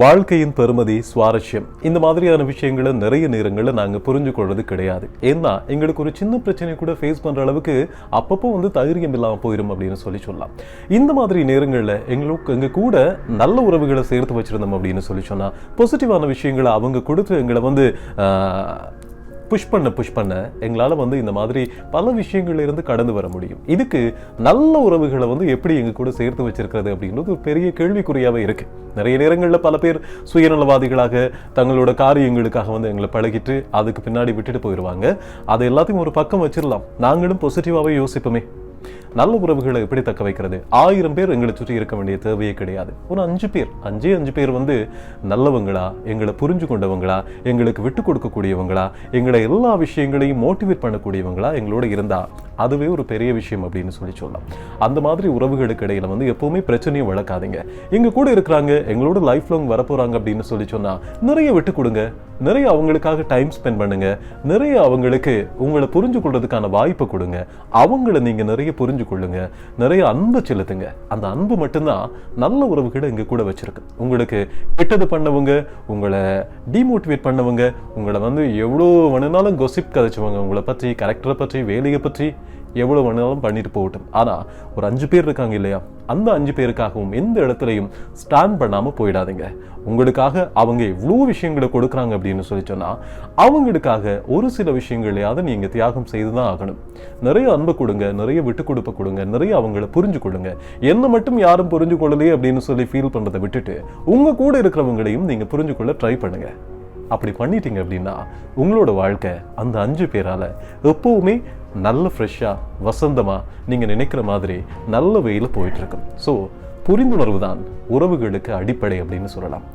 வாழ்க்கையின் பெருமதி சுவாரஸ்யம் இந்த மாதிரியான விஷயங்களை நிறைய நேரங்களில் நாங்கள் புரிஞ்சு கொள்வது கிடையாது. ஏன்னா எங்களுக்கு ஒரு சின்ன பிரச்சனை கூட ஃபேஸ் பண்ணுற அளவுக்கு அப்பப்போ வந்து தைரியம் இல்லாமல் போயிடும் அப்படின்னு சொல்லி சொல்லலாம். இந்த மாதிரி நேரங்களில் எங்களுக்கு எங்கள் கூட நல்ல உறவுகளை சேர்த்து வச்சிருந்தோம் அப்படின்னு சொல்லி சொன்னால் பாசிட்டிவான விஷயங்களை அவங்க கொடுத்து எங்களை வந்து புஷ் பண்ண புஷ் பண்ண எங்களால் வந்து இந்த மாதிரி பல விஷயங்கள்லேருந்து கடந்து வர முடியும். இதுக்கு நல்ல உறவுகளை வந்து எப்படி எங்க கூட சேர்த்து வச்சிருக்கிறது அப்படின்றது ஒரு பெரிய கேள்விக்குறியாகவே இருக்கு. நிறைய நேரங்களில் பல பேர் சுயநலவாதிகளாக தங்களோட காரியங்களுக்காக வந்து எங்களை பழகிட்டு அதுக்கு பின்னாடி விட்டுட்டு போயிடுவாங்க அது எல்லாத்தையும் ஒரு பக்கம் வச்சிடலாம். நாங்களும் பாசிட்டிவாகவே யோசிப்போமே. நல்ல உறவுகளை எப்படி தக்க வைக்கிறது. ஆயிரம் பேர் எங்களை சுற்றி இருக்க வேண்டிய தேவையே கிடையாது. ஒரு அஞ்சு பேர் அஞ்சே அஞ்சு பேர் வந்து நல்லவங்களா எங்களை புரிஞ்சு கொண்டவங்களா எங்களுக்கு விட்டு கொடுக்கக்கூடியவங்களா எங்களை எல்லா விஷயங்களையும் மோட்டிவேட் பண்ணக்கூடியவங்களா எங்களோட இருந்தா அதுவே ஒரு பெரிய விஷயம் அப்படின்னு சொல்லி சொல்லலாம். அந்த மாதிரி உறவுகளுக்கு இடையில வந்து எப்பவுமே பிரச்சனையும் வளர்க்காதீங்க. எங்க கூட இருக்கிறாங்க எங்களோட லைஃப் லாங் வரப்போறாங்க அப்படின்னு சொல்லி சொன்னா நிறைய விட்டு கொடுங்க. நிறைய அவங்களுக்காக டைம் ஸ்பெண்ட் பண்ணுங்க. நிறைய அவங்களுக்கு உங்களை புரிஞ்சு கொள்றதுக்கான வாய்ப்பை கொடுங்க. அவங்கள நீங்க நிறைய புரிஞ்சு கொள்ளுங்க. நிறைய அன்பு செலுத்துங்க. அந்த அன்பு மட்டும்தான் நல்ல உறவுகளை இங்க கூட வச்சிருக்கு. உங்களுக்கு கெட்டது பண்ணவங்க உங்களை டிமோட்டிவேட் பண்ணவங்க உங்களை வந்து எவ்வளோ வேணுனாலும் கொசிப் கதைச்சவங்க. உங்களை பற்றி கரெக்டரை பற்றி வேலையை பற்றி எவ்வளோ வேணாலும் பண்ணிட்டு போகட்டும். ஆனால் ஒரு அஞ்சு பேர் இருக்காங்க இல்லையா? அந்த அஞ்சு பேருக்காகவும் எந்த இடத்துலையும் ஸ்டாண்ட் பண்ணாமல் போயிடாதீங்க. உங்களுக்காக அவங்க இவ்வளோ விஷயங்களை கொடுக்குறாங்க அப்படின்னு சொல்லி சொன்னால் அவங்களுக்காக ஒரு சில விஷயங்களையாவது நீங்கள் தியாகம் செய்து தான் ஆகணும். நிறைய அன்பு கொடுங்க நிறைய விட்டு கொடுப்ப கொடுங்க நிறைய அவங்கள புரிஞ்சு கொடுங்க என்ன மட்டும் யாரும் புரிஞ்சு கொள்ளலையே அப்படின்னு சொல்லி ஃபீல் பண்ணுறதை விட்டுட்டு உங்கள் கூட இருக்கிறவங்களையும் நீங்கள் புரிஞ்சு கொள்ள ட்ரை பண்ணுங்க. அப்படி பண்ணிட்டீங்க அப்படின்னா உங்களோட வாழ்க்கை அந்த அஞ்சு பேரால எப்போவுமே நல்ல ஃப்ரெஷ்ஷாக வசந்தமாக நீங்கள் நினைக்கிற மாதிரி நல்ல வெயில போயிட்டு இருக்கும் ஸோ புரிந்துணர்வு தான் உறவுகளுக்கு அடிப்படை அப்படின்னு சொல்லலாம்.